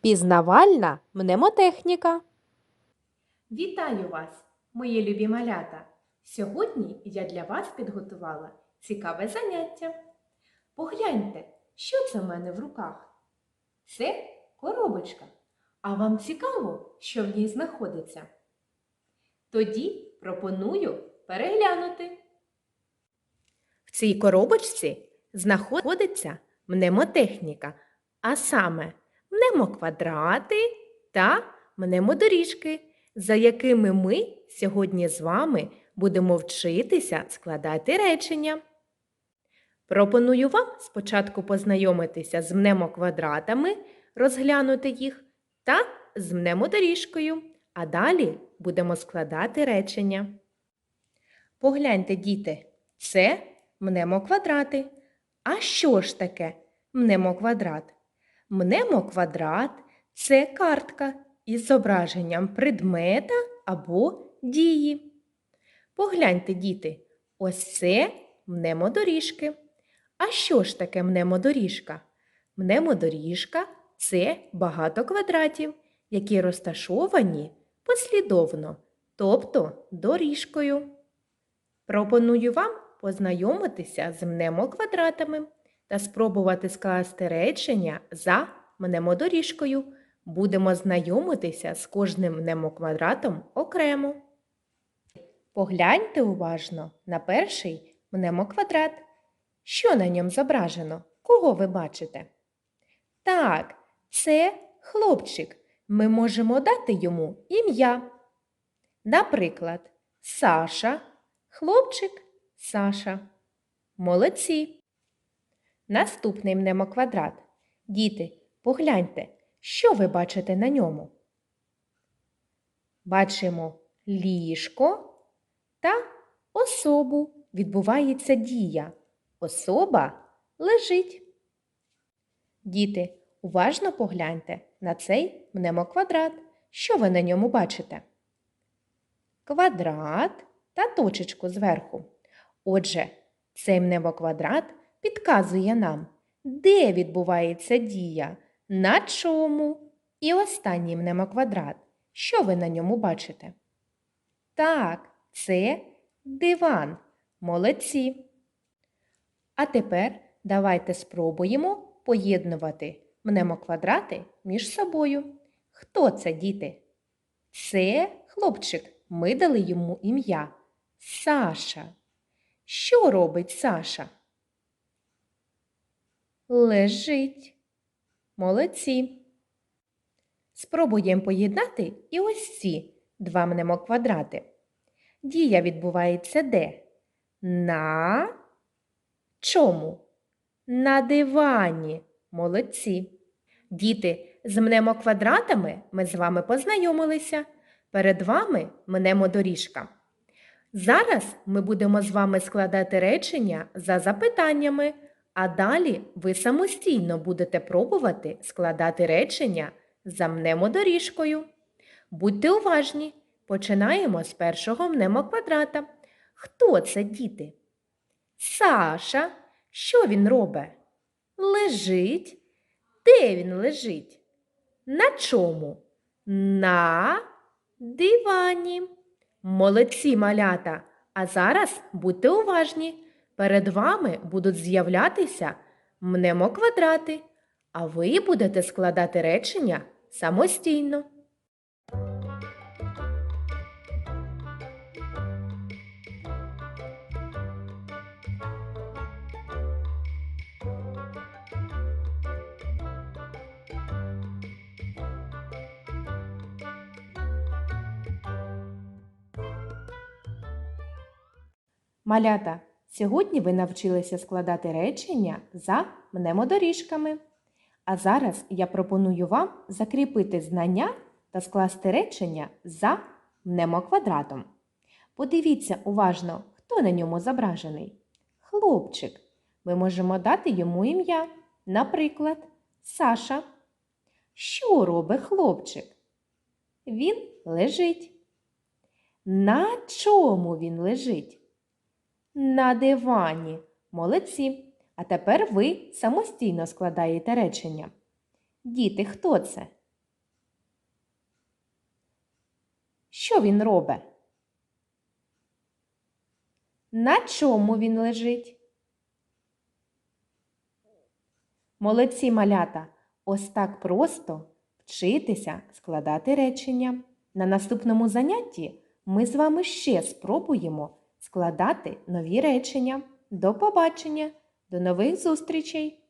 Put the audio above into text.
Пізнавальна мнемотехніка. Вітаю вас, мої любі малята! Сьогодні я для вас підготувала цікаве заняття. Погляньте, що це в мене в руках? Це коробочка. А вам цікаво, що в ній знаходиться? Тоді пропоную переглянути. В цій коробочці знаходиться мнемотехніка, а саме мнемоквадрати та мнемодоріжки, за якими ми сьогодні з вами будемо вчитися складати речення. Пропоную вам спочатку познайомитися з мнемоквадратами, розглянути їх та з мнемоторіжкою, а далі будемо складати речення. Погляньте, діти, це мнемоквадрати. А що ж таке мнемоквадрат? Мнемоквадрат це картка із зображенням предмета або дії. Погляньте, діти, ось це мнемодоріжки. А що ж таке мнемодоріжка? Мнемодоріжка це багато квадратів, які розташовані послідовно, тобто доріжкою. Пропоную вам познайомитися з мнемоквадратами та спробувати скласти речення за мнемодоріжкою. Будемо знайомитися з кожним мнемоквадратом окремо. Погляньте уважно на перший мнемоквадрат. Що на ньому зображено? Кого ви бачите? Так, це хлопчик. Ми можемо дати йому ім'я. Наприклад, Саша, хлопчик Саша. Молодці. Наступний мнемоквадрат. Діти, погляньте, що ви бачите на ньому? Бачимо ліжко та особу. Відбувається дія. Особа лежить. Діти, уважно погляньте на цей мнемоквадрат. Що ви на ньому бачите? Квадрат та точечку зверху. Отже, цей мнемоквадрат підказує нам, де відбувається дія, на чому. І останній мнемоквадрат. Що ви на ньому бачите? Так, це диван. Молодці. А тепер давайте спробуємо поєднувати мнемоквадрати між собою. Хто це, діти? Це хлопчик. Ми дали йому ім'я Саша. Що робить Саша? Лежить. Молодці. Спробуємо поєднати і ось ці два мнемоквадрати. Дія відбувається де? На чому? На дивані. Молодці. Діти, з мнемоквадратами ми з вами познайомилися. Перед вами мнемодоріжка. Зараз ми будемо з вами складати речення за запитаннями, а далі ви самостійно будете пробувати складати речення за мнемодоріжкою. Будьте уважні, починаємо з першого мнемоквадрата. Хто це, діти? Саша. Що він робить? Лежить. Де він лежить? На чому? На дивані. Молодці малята. А зараз будьте уважні. Перед вами будуть з'являтися мнемоквадрати, а ви будете складати речення самостійно. Малята, сьогодні ви навчилися складати речення за мнемодоріжками. А зараз я пропоную вам закріпити знання та скласти речення за мнемоквадратом. Подивіться уважно, хто на ньому зображений. Хлопчик. Ми можемо дати йому ім'я. Наприклад, Саша. Що робить хлопчик? Він лежить. На чому він лежить? на дивані. Молодці. А тепер ви самостійно складаєте речення. Діти, хто це? Що він робить? На чому він лежить? Молодці малята! Ось так просто вчитися складати речення. На наступному занятті ми з вами ще спробуємо складати нові речення. До побачення! До нових зустрічей!